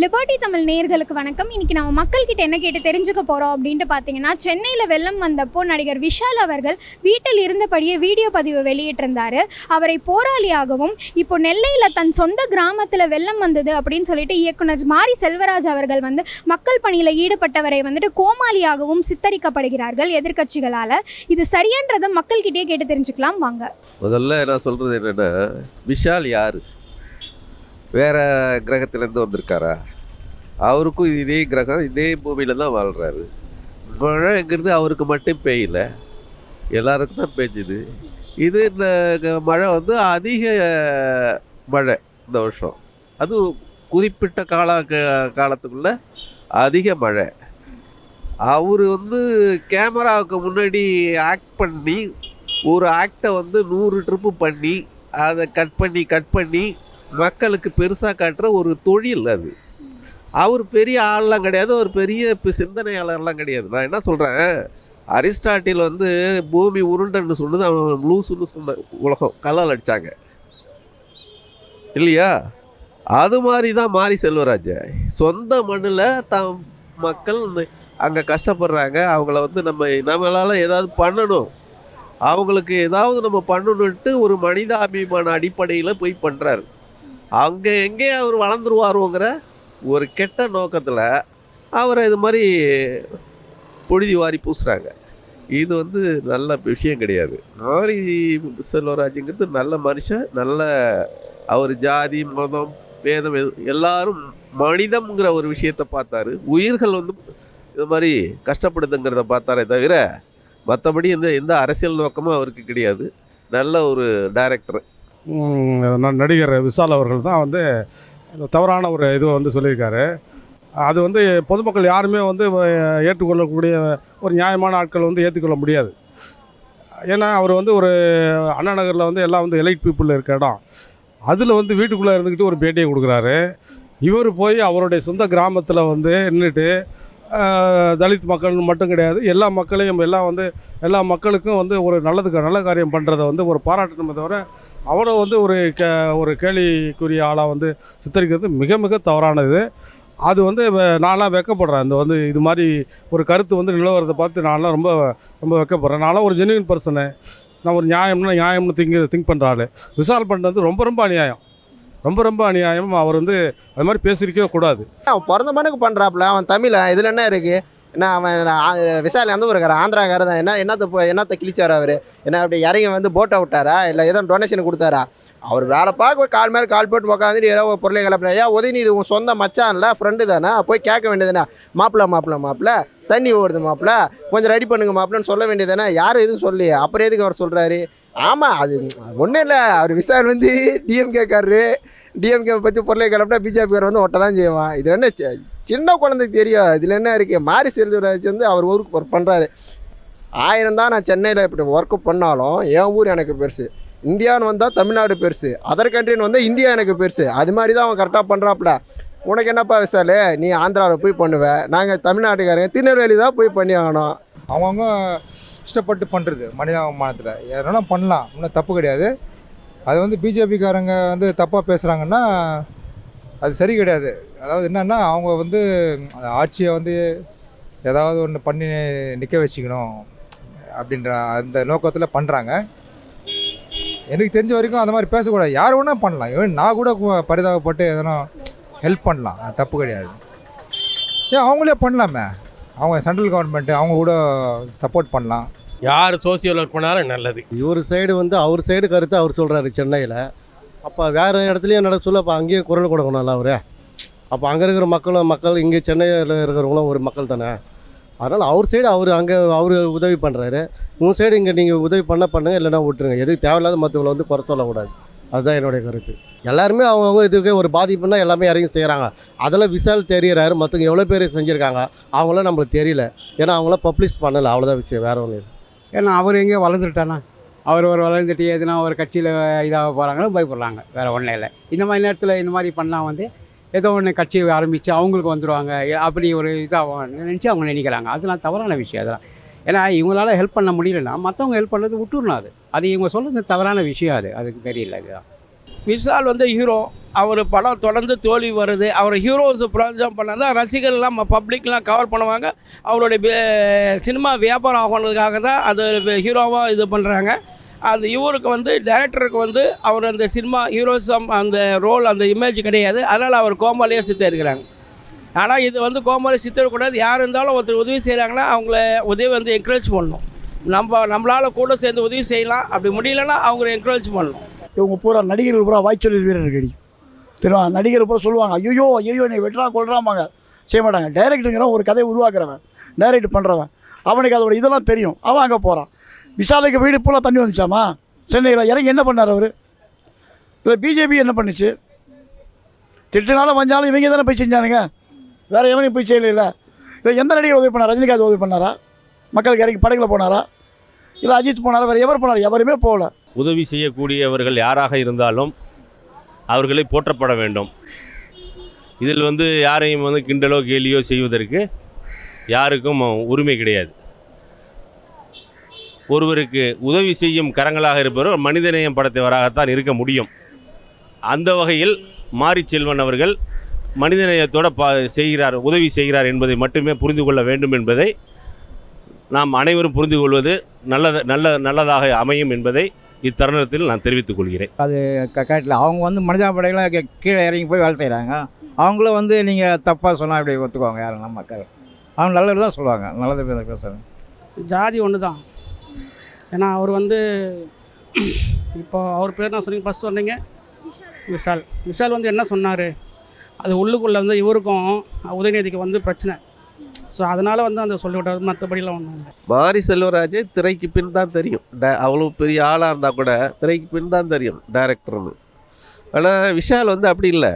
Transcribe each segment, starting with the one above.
Liberty Tamil நேயர்களுக்கு வணக்கம். இன்னைக்கு நம்ம மக்கள்கிட்ட என்ன கேட்டு தெரிஞ்சுக்க போகிறோம் அப்படின்ட்டு பார்த்தீங்கன்னா சென்னையில் வெள்ளம் வந்தப்போ நடிகர் விஷால் அவர்கள் வீட்டில் இருந்தபடியே வீடியோ பதிவு வெளியிட்டிருந்தாரு. அவரை போராளியாகவும் இப்போ நெல்லையில் தன் சொந்த கிராமத்தில் வெள்ளம் வந்தது அப்படின்னு சொல்லிட்டு இயக்குனர் மாரி செல்வராஜ் அவர்கள் வந்து மக்கள் பணியில் ஈடுபட்டவரை வந்துட்டு கோமாளியாகவும் சித்தரிக்கப்படுகிறார்கள் எதிர்க்கட்சிகளால். இது சரியான்றதை மக்கள்கிட்டயே கேட்டு தெரிஞ்சுக்கலாம். வாங்க. முதல்ல நான் சொல்கிறது என்னென்னா விஷால் யார்? வேறு கிரகத்திலேருந்து வந்திருக்காரா? அவருக்கும் இதே கிரகம் இதே பூமியில் தான் வாழ்கிறாரு மழை எங்கேருந்து அவருக்கு மட்டும் பெய்யல எல்லாருக்கும் தான் பெஞ்சுது. இது இந்த க- மழை வந்து அதிக மழை இந்த வருஷம். அது குறிப்பிட்ட கால க- காலத்துக்குள்ள அதிக மழை. அவர் வந்து கேமராவுக்கு முன்னாடி ஆக்ட் பண்ணி ஒரு ஆக்டை வந்து நூறு ட்ரிப்பு பண்ணி அதை கட் பண்ணி கட் பண்ணி மக்களுக்கு பெருசாக காட்டுற ஒரு தொழில் அது. அவர் பெரிய ஆள்லாம் கிடையாது ஒரு பெரிய இப்போ சிந்தனையாளர்லாம் கிடையாது. நான் என்ன சொல்கிறேன் அரிஸ்டாட்டில் வந்து பூமி உருண்டைன்னு சொன்னது அவன் லூசுன்னு சொன்ன உலகம் கல்லால் அடித்தாங்க இல்லையா? அது மாதிரி தான் மாரி செல்வராஜ். சொந்த மண்ணில் தம் மக்கள் அங்கே கஷ்டப்படுறாங்க. அவங்கள வந்து நம்ம நம்மளால் ஏதாவது பண்ணணும். அவங்களுக்கு ஏதாவது நம்ம பண்ணணுன்ட்டு ஒரு மனிதாபிமான அடிப்படையில் போய் பண்ணுறாரு அங்கே எங்கே அவர் வளர்ந்துருவாருங்கிற ஒரு கெட்ட நோக்கத்தில் அவரை இது மாதிரி பொழுதி வாரி பூசுகிறாங்க இது வந்து நல்ல விஷயம் கிடையாது. மாரி செல்வராஜுங்கிறது நல்ல மனுஷன் நல்ல அவர் ஜாதி மதம் வேதம் எல்லாரும் மனிதம்ங்கிற ஒரு விஷயத்தை பார்த்தாரு. உயிர்கள் வந்து இது மாதிரி கஷ்டப்படுதுங்கிறத பார்த்தாரே தவிர மற்றபடி இந்த எந்த அரசியல் நோக்கமும் அவருக்கு கிடையாது. நல்ல ஒரு டைரக்டர் நடிகர் விஷால் அவர்கள் தான் வந்து தவறான ஒரு இதுவை வந்து சொல்லியிருக்காரு. அது வந்து பொதுமக்கள் யாருமே வந்து ஏற்றுக்கொள்ளக்கூடிய ஒரு நியாயமான ஆட்கள் வந்து ஏற்றுக்கொள்ள முடியாது. ஏன்னா அவர் வந்து ஒரு அண்ணா நகரில் வந்து எல்லாம் வந்து எலைட் பீப்புள் இருக்க இடம். அதில் வந்து வீட்டுக்குள்ளே இருந்துக்கிட்டு ஒரு பேட்டியை கொடுக்குறாரு. இவர் போய் அவருடைய சொந்த கிராமத்தில் வந்து நின்றுட்டு தலித் மக்கள் மட்டும் கிடையாது. எல்லா மக்களையும் எல்லாம் வந்து எல்லா மக்களுக்கும் வந்து ஒரு நல்லதுக்கு நல்ல காரியம் பண்ணுறதை வந்து ஒரு பாராட்டணுமே தவிர அவனை வந்து ஒரு கே ஒரு கேலிக்குரிய ஆளாக வந்து சித்தரிக்கிறது மிக மிக தவறானது. அது வந்து நான்லாம் வெக்கப்படுறேன். இந்த வந்து இது மாதிரி ஒரு கருத்து வந்து நிலவரத்தை பார்த்து நான்லாம் ரொம்ப ரொம்ப வெக்கப்படுறேன். நான்லாம் ஒரு ஜென்யூன் பர்சனு நான் ஒரு நியாயம்னா நியாயம்னு திங்க் திங்க் பண்ணுறாள் விசால் பண்ணுறது ரொம்ப ரொம்ப அநியாயம். ரொம்ப ரொம்ப அநியாயம் அவர் வந்து அது மாதிரி பேசியிருக்கவே கூடாது. அவன் பிறந்த மனுக்கு பண்ணுறாப்புல அவன் தமிழை இதில் என்ன இருக்குது என்ன அவன் ஆ- விசால் எந்த ஊருக்கார ஆந்திராக்கார தான். என்ன என்னத்தை போ- என்னத்தை கிழிச்சார் அவர்? என்ன அப்படி இறங்கி வந்து போட்டை விட்டாரா? இல்லை ஏதோ டொனேஷன் கொடுத்தாரா? அவர் வேலை பார்க்க கால் மேலே கால் போட்டு உட்காந்துட்டு ஏதோ ஒரு பொருளை கிளப்பினா ஏன் உதவி இது உன் சொந்த மச்சான்ல ஃப்ரெண்டு தானே? போய் கேட்க வேண்டியதுனா மாப்பிள்ள மாப்பிள்ள மாப்பிள்ள தண்ணி ஓடுது மாப்பிள்ள கொஞ்சம் ரெடி பண்ணுங்க மாப்பிள்ளன்னு சொல்ல வேண்டியதானே யாரும் எதுவும் சொல்லி அப்புறம் எதுக்கு அவர் சொல்கிறாரு ஆமாம் அது ஒன்றும் இல்லை. அவர் விசாரி வந்து டிஎம்கேக்காரரு டிஎம்கே பற்றி பொருளை கிளப்பினா பிஜேபிக்கார் வந்து ஒட்ட தான் செய்வான். இதில் என்ன சின்ன குழந்தைக்கு தெரியும். இதில் என்ன இருக்குது மாரி செல்வராஜ் வந்து அவர் ஊருக்கு ஒர்க் பண்ணுறாரு ஆயிரம் தான் நான் சென்னையில் இப்படி ஒர்க்கு பண்ணாலும் என் ஊர் எனக்கு பெருசு. இந்தியான்னு வந்தால் தமிழ்நாடு பெருசு. அதர் கண்ட்ரின்னு வந்தால் இந்தியா எனக்கு பெருசு. அது மாதிரி தான் அவன் கரெக்டாக பண்ணுறாப்புல உனக்கு என்னப்பா விசாலு? நீ ஆந்திராவில் போய் பண்ணுவேன் நாங்கள் தமிழ்நாட்டுக்காரங்க திருநெல்வேலி தான் போய் பண்ணி ஆகணும். அவங்கவுங்க இஷ்டப்பட்டு பண்ணுறது மனிதாபிமானத்தில் எதனாலும் பண்ணலாம் ஒன்றும் தப்பு கிடையாது. அது வந்து பிஜேபிக்காரங்க வந்து தப்பாக பேசுகிறாங்கன்னா அது சரி கிடையாது. அதாவது என்னென்னா அவங்க வந்து ஆட்சியை வந்து ஏதாவது ஒன்று பண்ணி நிற்க வச்சுக்கணும் அப்படின்ற அந்த நோக்கத்தில் பண்ணுறாங்க எனக்கு தெரிஞ்ச வரைக்கும் அந்த மாதிரி பேசக்கூடாது. யார் வேணால் பண்ணலாம். ஈவன் நான் கூட பரிதாபப்பட்டு எதனா ஹெல்ப் பண்ணலாம். அது தப்பு கிடையாது. ஏன் அவங்களே பண்ணலாமே? அவங்க சென்ட்ரல் கவர்மெண்ட்டு அவங்க கூட சப்போர்ட் பண்ணலாம். யார் சோசியல் ஒர்க் பண்ணாலும் நல்லது. இவர் சைடு வந்து அவர் சைடு கருத்து அவர் சொல்கிறாரு சென்னையில். அப்போ வேறு இடத்துலையும் நட சொல்ல அப்போ அங்கேயும் குரல் கொடுக்கணும்ல அவர். அப்போ அங்கே இருக்கிற மக்களும் மக்கள் இங்கே சென்னையில் இருக்கிறவங்களும் ஒரு மக்கள் தானே. அதனால் அவர் சைடு அவர் அங்கே அவர் உதவி பண்ணுறாரு உங்கள் சைடு இங்கே நீங்கள் உதவி பண்ண பண்ணுங்க இல்லைன்னா விட்டுருங்க. எதுக்கு தேவையில்லாத மற்றவங்களை வந்து குறை சொல்லக்கூடாது. அதுதான் என்னுடைய கருத்து. எல்லாருமே அவங்கவுங்க இதுக்கு ஒரு பாதிப்புனா எல்லாமே இறங்கி செய்கிறாங்க அதில் விசால் தெரிகிறாரு மற்றவங்க எவ்வளோ பேர் செஞ்சுருக்காங்க அவங்களாம் நம்மளுக்கு தெரியல. ஏன்னா அவங்களாம் பப்ளிஷ் பண்ணலை அவ்வளோதான் விஷயம் வேறு ஒன்று ஏன்னா அவர் எங்கேயோ வளர்ந்துட்டானா? அவர் ஒரு வளர்ந்துட்டு எதுனா ஒரு கட்சியில் இதாக போகிறாங்களோ பயப்படுறாங்க வேறு ஒன்றும் இல்லை. இந்த மாதிரி நேரத்தில் இந்த மாதிரி பண்ணால் வந்து ஏதோ ஒன்று கட்சி ஆரம்பித்து அவங்களுக்கு வந்துடுவாங்க அப்படி ஒரு இதாக நினச்சி அவங்க நினைக்கிறாங்க. அதெல்லாம் தவறான விஷயம் அதெல்லாம். ஏன்னா இவங்களால ஹெல்ப் பண்ண முடியலன்னா மற்றவங்க ஹெல்ப் பண்ணுறது விட்டுருணும் அது. அது இவங்க சொல்கிறது தவறான விஷயம் அது அதுக்கு தெரியல இதுதான். விஷால் வந்து ஹீரோ அவர் படம் தொடர்ந்து தோல்வி வருது. அவர் ஹீரோஸ் ப்ரோஜனம் பண்ணால் தான் ரசிகர்லாம் பப்ளிக்லாம் கவர் பண்ணுவாங்க. அவருடைய சினிமா வியாபாரம் ஆகணுன்றதுக்காக தான் அது ஹீரோவாக இது பண்ணுறாங்க அந்த இவருக்கு வந்து டைரக்டருக்கு வந்து அவர் அந்த சினிமா ஹீரோசம் அந்த ரோல் அந்த இமேஜ் கிடையாது. அதனால் அவர் கோமாளியாக சித்தரிக்கிறாங்க. ஆனால் இது வந்து கோமாளி சித்தரக்கூடாது யார் இருந்தாலும் ஒருத்தர் உதவி செய்கிறாங்கன்னா அவங்கள உதவி வந்து என்கரேஜ் பண்ணணும். நம்ம நம்மளால் கூட சேர்ந்து உதவி செய்யலாம். அப்படி முடியலன்னா அவங்கள என்கரேஜ் பண்ணணும். இவங்க பூரா நடிகர்கள் பூரா வாய்ச்சொல்லி வீரர் கடி தெரியுமா? நடிகர் பூரா சொல்லுவாங்க ஐயோ ஐயோ நீ வெட்டுறான் கொள்றாமாங்க செய்ய மாட்டாங்க. டைரக்டருங்கிறவன் ஒரு கதையை உருவாக்குறவன் டைரக்ட் பண்ணுறவன் அவனுக்கு அதோட இதெல்லாம் தெரியும். அவன் அங்கே போகிறான் விசாலைக்கு வீடு ஃபுல்லாக தண்ணி வந்துச்சாமா? சென்னையில் இறங்கி என்ன பண்ணார் அவர்? இல்லை பிஜேபி என்ன பண்ணுச்சு? திட்டினாலும் வந்தாலும் இவங்க தானே போய் செஞ்சானுங்க. வேறு எவனையும் போய் செய்யல இல்லை எந்த நடிகர் உதவி பண்ணார்? ரஜினிகாந்த் உதவி பண்ணாரா? மக்களுக்கு இறங்கி படகுல போனாரா? இல்லை அஜித் போனாரா? வேறு எவர் போனார்? எவருமே போகல. உதவி செய்யக்கூடியவர்கள் யாராக இருந்தாலும் அவர்களை போற்றப்பட வேண்டும். இதில் வந்து யாரையும் வந்து கிண்டலோ கேலியோ செய்வதற்கு யாருக்கும் உரிமை கிடையாது. ஒருவருக்கு உதவி செய்யும் கரங்களாக இருப்பவர் மனிதநேயம் படைத்தவராகத்தான் இருக்க முடியும். அந்த வகையில் மாரி செல்வன் அவர்கள் மனிதநேயத்தோட பா செய்கிறார் உதவி செய்கிறார் என்பதை மட்டுமே புரிந்து கொள்ள வேண்டும் என்பதை நாம் அனைவரும் புரிந்து கொள்வது நல்லது நல்ல நல்லதாக அமையும் என்பதை இத்தருணத்தில் நான் தெரிவித்துக் கொள்கிறேன். கரெக்டில். அவங்க வந்து மனிதாபடைகளை கீழே இறங்கி போய் வேலை செய்கிறாங்க அவங்கள வந்து நீங்கள் தப்பாக சொன்னால் இப்படி ஒத்துக்குவாங்க? யாருன்னா மக்கள். அவங்க நல்லது தான் சொல்லுவாங்க. நல்லது பேச பேசுகிறாங்க ஜாதி ஒன்று தான். ஏன்னா அவர் வந்து இப்போ அவர் பேர் நான் சொன்னீங்க. ஃபஸ்ட் சொன்னீங்க. விஷால். விஷால் வந்து என்ன சொன்னார்? அது உள்ளுக்குள்ளே வந்து இவருக்கும் உதயநிதிக்கு வந்து பிரச்சனை. ஸோ அதனால் வந்து அந்த சொல்லிவிட்டார். மற்றபடிலாம் ஒன்றும் இல்லை. மாரி செல்வராஜே திரைக்கு பின் தான் தெரியும். ட அவ்வளோ பெரிய ஆளாக இருந்தால் கூட திரைக்கு பின் தான் தெரியும் டேரக்டர்னு ஆனால் விஷால் வந்து அப்படி இல்லை.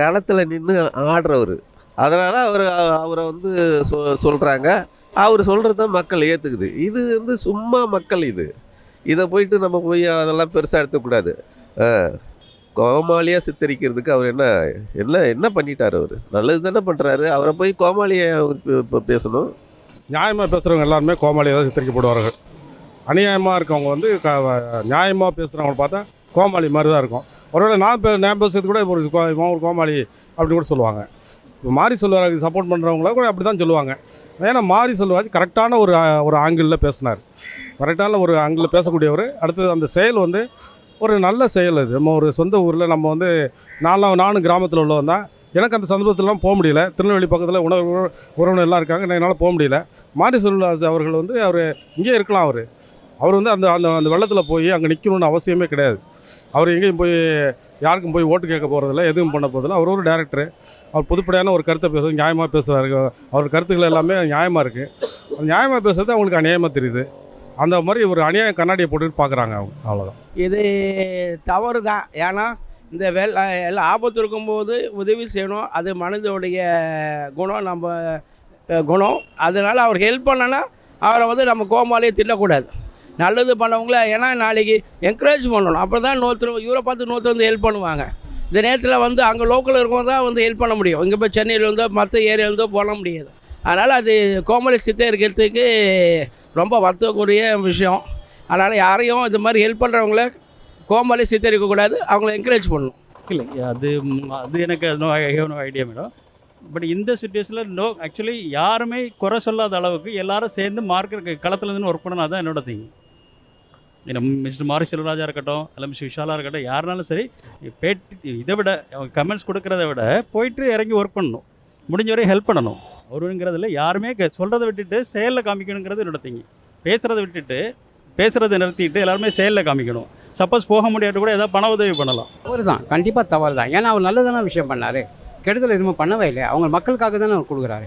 களத்தில் நின்று ஆடுறவர். அதனால் அவர் அவரை வந்து சொ சொல்கிறாங்க அவர் சொல்கிறது தான் மக்கள் ஏற்றுக்குது இது வந்து சும்மா மக்கள் இது. இதை போயிட்டு நம்ம போய் அதெல்லாம் பெருசாக எடுத்துக்கூடாது கோமாளியாக சித்தரிக்கிறதுக்கு அவர் என்ன என்ன என்ன பண்ணிட்டார் அவர்? நல்லது தானே பண்ணுறாரு அவரை போய் கோமாளியை இப்போ பேசணும். நியாயமாக பேசுகிறவங்க எல்லாருமே கோமாளியாக தான் சித்தரிக்கப்படுவார்கள். அநியாயமாக இருக்கவங்க வந்து க நியாயமாக பேசுகிறவங்க பார்த்தா கோமாளி மாதிரி தான் இருக்கும். ஒருவேளை நான் பே நான் பேசுறது கூட ஒரு கோ- ஒரு கோமாளி அப்படின்னு கூட சொல்லுவாங்க. இப்போ மாறி செல்வராஜ் சப்போர்ட் பண்ணுறவங்கள கூட அப்படி தான் சொல்லுவாங்க. ஏன்னா மாறி செல்வராஜ் கரெக்டான ஒரு ஒரு ஆங்கிளில் பேசினார். கரெக்டான ஒரு ஆங்கிளில் பேசக்கூடியவர். அடுத்தது அந்த செயல் வந்து ஒரு நல்ல செயல் அது. நம்ம ஒரு சொந்த ஊரில் நம்ம வந்து நானும் நானும் கிராமத்தில் உள்ளவன் தான் எனக்கு அந்த சந்தர்ப்பத்திலாம் போக முடியல. திருநெல்வேலி பக்கத்தில் உணவு உறவினர் எல்லாம் இருக்காங்க. என்னால் போக முடியல. மாரி செல்வராஜ் அவர்கள் வந்து அவர் இங்கே இருக்கலாம் அவர். அவர் வந்து அந்த அந்த அந்த வெள்ளத்தில் போய் அங்கே நிற்கணும்னு அவசியமே கிடையாது. அவர் எங்கேயும் போய் யாருக்கும் போய் ஓட்டு கேட்க போகிறதில்ல எதுவும் பண்ண போகிறதில்ல அவர் ஒரு டேரக்டர் அவர் பொதுப்படையான ஒரு கருத்தை பேசுகிறது நியாயமாக பேசுகிறாரு அவர் கருத்துக்கள் எல்லாமே நியாயமாக இருக்குது நியாயமாக பேசுகிறது அவங்களுக்கு அநியாயமாக தெரியுது. அந்த மாதிரி ஒரு அநியாயம் கண்ணாடியை போட்டுட்டு பார்க்குறாங்க அவங்க. அவ்வளோதான் இது தவறு தான் ஏன்னா இந்த வெள்ள எல்லாம் ஆபத்து இருக்கும்போது உதவி செய்யணும். அது மனிதனுடைய குணம் நம்ம குணம். அதனால் அவர் ஹெல்ப் பண்ணனா அவரை வந்து நம்ம கோமாளியே திட்டக்கூடாது. நல்லது பண்ணவங்கள ஏன்னா நாளைக்கு என்கரேஜ் பண்ணணும். அப்போ தான் இன்னொருத்தர் இவரை பார்த்து இன்னொருத்தர் வந்து ஹெல்ப் பண்ணுவாங்க. இந்த நேரத்தில் வந்து அங்கே லோக்கலில் இருக்கவங்க தான் வந்து ஹெல்ப் பண்ண முடியும். இங்கே போய் சென்னையில் இருந்தோ மற்ற ஏரியாவிலேருந்தோ போட முடியாது. அதனால் அது கோமலை சித்தம் இருக்கிறதுக்கு ரொம்ப வருத்தக்கூடிய விஷயம். அதனால் யாரையும் இது மாதிரி ஹெல்ப் பண்ணுறவங்கள கோமாளி சித்தரிக்கக்கூடாது அவங்கள என்கரேஜ் பண்ணணும். இல்லை அது அது எனக்கு no no idea madam but இந்த சுச்சுவேஷனில் நோ ஆக்சுவலி யாருமே குறை சொல்லாத அளவுக்கு எல்லாரும் சேர்ந்து மார்க்கெட் களத்துலேருந்து ஒர்க் பண்ணணும். தான் என்னோட திங் ஏன்னா மிஸ்டர் மாரி செல்வராஜா இருக்கட்டும் இல்லை மிஸ்டர் விஷாலாக இருக்கட்டும் யாருனாலும் சரி பேட்டி இதை விட கமெண்ட்ஸ் கொடுக்குறத விட போயிட்டு இறங்கி ஒர்க் பண்ணணும். முடிஞ்ச வரையும் ஹெல்ப் பண்ணணும். அவருங்கிறதுல யாருமே க- விட்டுட்டு செயலில் காமிக்கணுங்கிறது என்னோட பேசுகிறத விட்டுட்டு பேசுகிறத நிறுத்திட்டு எல்லாருமே செயலில் காமிக்கணும். சப்போஸ் போக முடியாது கூட ஏதாவது பண உதவி பண்ணலாம். ஒரு தான். கண்டிப்பாக தவறு தான். ஏன்னா அவர் நல்லதான விஷயம் பண்ணார். கெடுதல் எதுவுமே பண்ணவே இல்லை அவங்க மக்களுக்காக தானே அவர் கொடுக்குறாரு.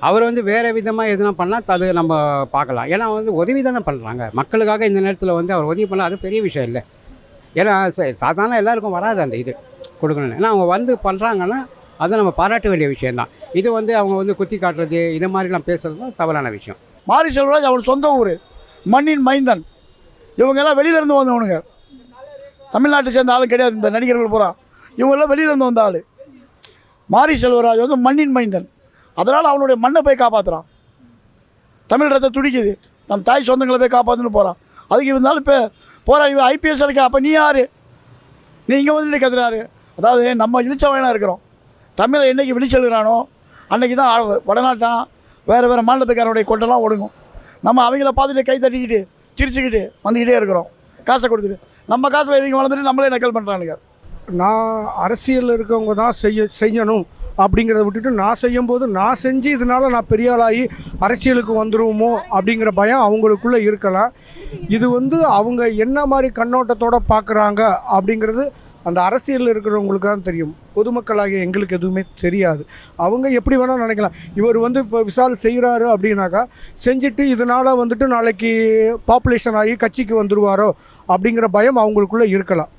அவர் வந்து வேறு விதமாக எதுனா பண்ணால் அது நம்ம பார்க்கலாம். ஏன்னா வந்து உதவி தானே பண்ணுறாங்க மக்களுக்காக இந்த நேரத்தில் வந்து அவர் உதவி பண்ணால் அது பெரிய விஷயம் இல்லை. ஏன்னா சாதாரண எல்லாருக்கும் வராது அந்த இது கொடுக்கணும்னு. ஏன்னா அவங்க வந்து பண்ணுறாங்கன்னா அதை நம்ம பாராட்ட வேண்டிய விஷயம்தான். இது வந்து அவங்க வந்து குத்தி காட்டுறது இது மாதிரிலாம் பேசுறது தான் தவறான விஷயம். மாரி செல்வராஜ் அவர் சொந்த ஊர் மண்ணின் மைந்தன். இவங்க எல்லாம் வெளியில இருந்து வந்தவனுங்க. தமிழ்நாட்டை சேர்ந்த ஆளும் கிடையாது இந்த நடிகர்கள் பூரா. இவங்கெல்லாம் வெளியில இருந்து வந்த ஆள். மாரி செல்வராஜ் வந்து மண்ணின் மைந்தன். அதனால் அவனுடைய மண்ணை போய் காப்பாற்றுறான் தமிழ் ரத்தம் துடிக்குது. நம் தாய் சொந்தங்களை போய் காப்பாற்றுன்னு போகிறான் அதுக்கு இருந்தாலும் இப்போ போகிறா இவன் ஐபிஎஸ் இருக்கா? அப்போ நீ யார்? நீ இங்கே வந்து கத்துறாரு. அதாவது நம்ம இழிச்சவனாக இருக்கிறோம். தமிழை என்னைக்கு விழிச்செழுகிறானோ அன்றைக்கி தான் வடநாட்டான் வேறு வேறு மாநிலத்துக்காரனுடைய கொட்டெல்லாம் ஒடுங்கும். நம்ம அவங்கள பார்த்துட்டு கை தட்டிக்கிட்டு சிரிச்சுக்கிட்டு வந்துக்கிட்டே இருக்கிறோம். காசை கொடுத்துட்டு. நம்ம காசில் இவங்க வளர்ந்துட்டு நம்மளே நக்கல் பண்ணுறானுங்க நான் அரசியலில் இருக்கவங்க தான் செய்ய செய்யணும் அப்படிங்கிறத விட்டுட்டு நான் செய்யும்போது நான் செஞ்சு இதனால நான் பெரிய ஆளாகி அரசியலுக்கு வந்துடுவோமோ அப்படிங்கிற பயம் அவங்களுக்குள்ளே இருக்கலாம். இது வந்து அவங்க என்ன மாதிரி கண்ணோட்டத்தோடு பார்க்குறாங்க அப்படிங்கிறது அந்த அரசியலில் இருக்கிறவங்களுக்கு தான் தெரியும். பொதுமக்களாகிய எங்களுக்கு எதுவுமே தெரியாது. அவங்க எப்படி வேணால் நினைக்கலாம். இவர் வந்து இப்போ விசால் செய்கிறாரு அப்படின்னாக்கா செஞ்சுட்டு இதனால் வந்துட்டு நாளைக்கு பாப்புலேஷன் ஆகி கட்சிக்கு வந்துடுவாரோ அப்படிங்கிற பயம் அவங்களுக்குள்ளே இருக்கலாம்.